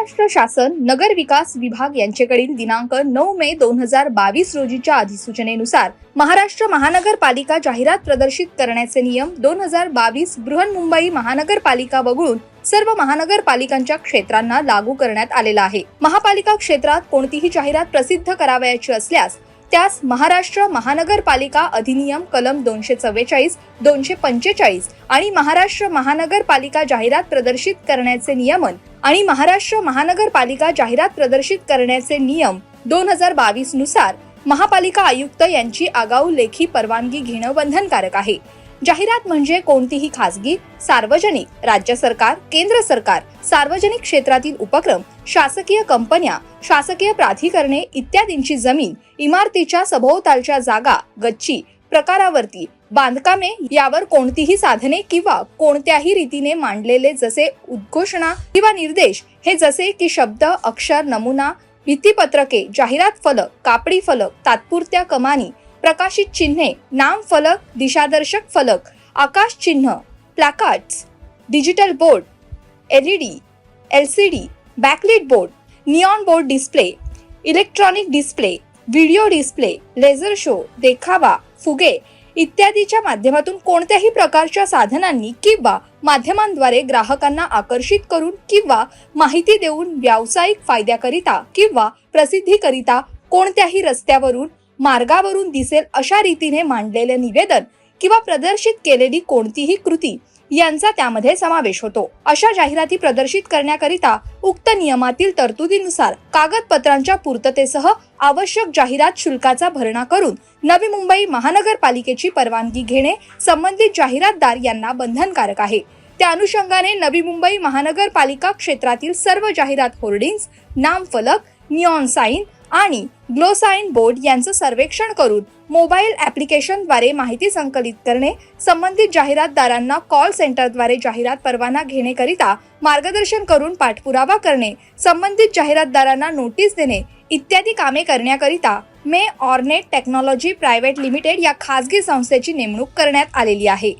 महाराष्ट्र शासन नगर विकास विभाग यांच्याकडील दिनांक नऊ मे दोन हजार बावीस रोजीच्या अधिसूचनेनुसार महाराष्ट्र महानगरपालिका जाहिरात प्रदर्शित करण्याचे नियम दोन हजार बावीस बृहन्मुंबई महानगरपालिका वगळून सर्व महानगरपालिकांच्या क्षेत्रांना लागू करण्यात आलेला आहे. महापालिका क्षेत्रात कोणतीही जाहिरात प्रसिद्ध करावयाची असल्यास त्यास महाराष्ट्र महानगरपालिका अधिनियम कलम दोनशे चव्वेचाळीस दोनशे पंचेचाळीस आणि महाराष्ट्र महानगरपालिका जाहिरात प्रदर्शित करण्याचे नियमन आणि महाराष्ट्र महानगरपालिका जाहिरात प्रदर्शित करण्याचे नियम दोन हजार बावीसनुसार महापालिका आयुक्त यांची आगाऊ लेखी परवानगी घेणं बंधनकारक आहे. जाहिरात म्हणजे कोणतीही खासगी सार्वजनिक राज्य सरकार केंद्र सरकार सार्वजनिक क्षेत्रातील उपक्रम शासकीय कंपन्या शासकीय प्राधिकरणे इत्यादींची जमीन इमारतीच्या सभोवतालच्या जागा गच्ची प्रकारावरती बांधकामे यावर कोणतीही साधने किंवा कोणत्याही रीतीने मांडलेले जसे उद्घोषणा किंवा निर्देश हे जसे की शब्द अक्षर नमुना भित्तीपत्रके जाहिरात फलक कापडी फलक तात्पुरत्या कमानी प्रकाशित चिन्हे नाम फलक दिशादर्शक फलक आकाश चिन्ह placards digital board LED D backlit board neon board display electronic display video display laser show देखावा फुगे इत्यादीच्या माध्यमातून कोणत्याही प्रकारच्या साधनांनी किंवा माध्यमांद्वारे ग्राहकांना आकर्षित करून किंवा माहिती देऊन व्यावसायिक फायद्याकरिता किंवा प्रसिद्धीकरिता कोणत्याही रस्त्यावरून मार्गावरून दिसेल अशा रीतीने मांडलेले निवेदन किंवा प्रदर्शित केलेली कोणतीही कृती यांचा त्यामध्ये समावेश होतो. अशा जाहिराती प्रदर्शित करण्याकरिता उक्त नियमातील तरतुदीनुसार कागदपत्रांच्या पूर्ततेसह आवश्यक जाहिरात शुल्काचा भरणा करून नवी मुंबई महानगरपालिकेची परवानगी घेणे संबंधित जाहिरातदार यांना बंधनकारक आहे. त्या अनुषंगाने नवी मुंबई महानगरपालिका क्षेत्रातील सर्व जाहिरात होर्डिंग्स नामफलक निऑन साईन आणि ग्लोसाइन बोर्ड यांचं सर्वेक्षण करून मोबाईल ॲप्लिकेशनद्वारे माहिती संकलित करणे संबंधित जाहिरातदारांना कॉल सेंटरद्वारे जाहिरात परवाना घेणेकरिता मार्गदर्शन करून पाठपुरावा करणे संबंधित जाहिरातदारांना नोटीस देणे इत्यादी कामे करण्याकरिता मे ऑर्नेट टेक्नॉलॉजी प्रायव्हेट लिमिटेड या खासगी संस्थेची नेमणूक करण्यात आलेली आहे.